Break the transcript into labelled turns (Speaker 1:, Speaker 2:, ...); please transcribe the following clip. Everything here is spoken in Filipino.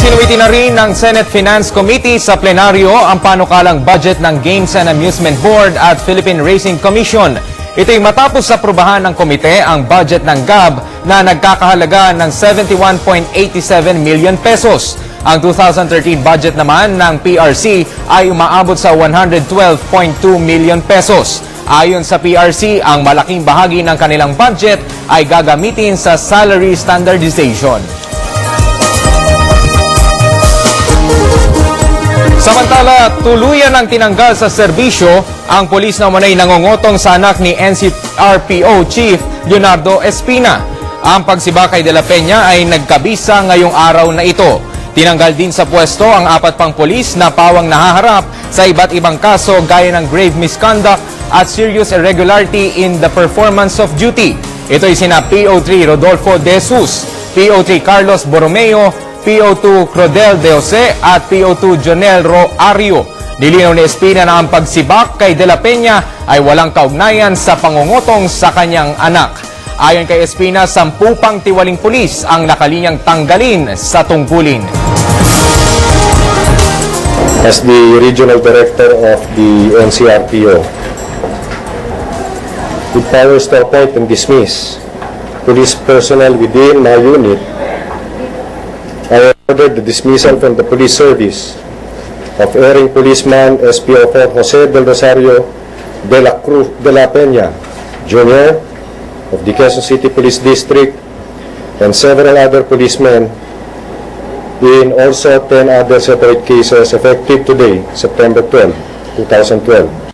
Speaker 1: Isinuwiti na rin ng Senate Finance Committee sa plenaryo ang panukalang budget ng Games and Amusement Board at Philippine Racing Commission. Ito'y matapos sa prubahan ng komite ang budget ng GAB na nagkakahalaga ng 71.87 million pesos. Ang 2013 budget naman ng PRC ay umaabot sa 112.2 million pesos. Ayon sa PRC, ang malaking bahagi ng kanilang budget ay gagamitin sa salary standardization. Samantala, tuluyan ang tinanggal sa serbisyo ang polis na manay nangongotong sa anak ni NCRPO Chief Leonardo Espina. Ang pagsiba kay De La Peña ay nagkabisa ngayong araw na ito. Tinanggal din sa pwesto ang apat pang polis na pawang nahaharap sa iba't ibang kaso gaya ng grave misconduct at serious irregularity in the performance of duty. Ito'y sina PO3 Rodolfo De Jesus, PO3 Carlos Borromeo, PO2 Crodel De Jose at PO2 Jonel Ro Ario. Nilinaw ni Espina na ang pagsibak kay De La Peña ay walang kaugnayan sa pangungutong sa kanyang anak. Ayon kay Espina, sampu pang tiwaling pulis ang nakalinyang tanggalin sa tungkulin.
Speaker 2: as the regional director of the NCRPO with powers to appoint and dismiss police personnel within my unit ordered the dismissal from the police service of erring policeman SPO4 Jose Del Rosario de la Cruz de la Peña Jr. of the Quezon City Police District and several other policemen in also 10 other separate cases effective today, September 12, 2012.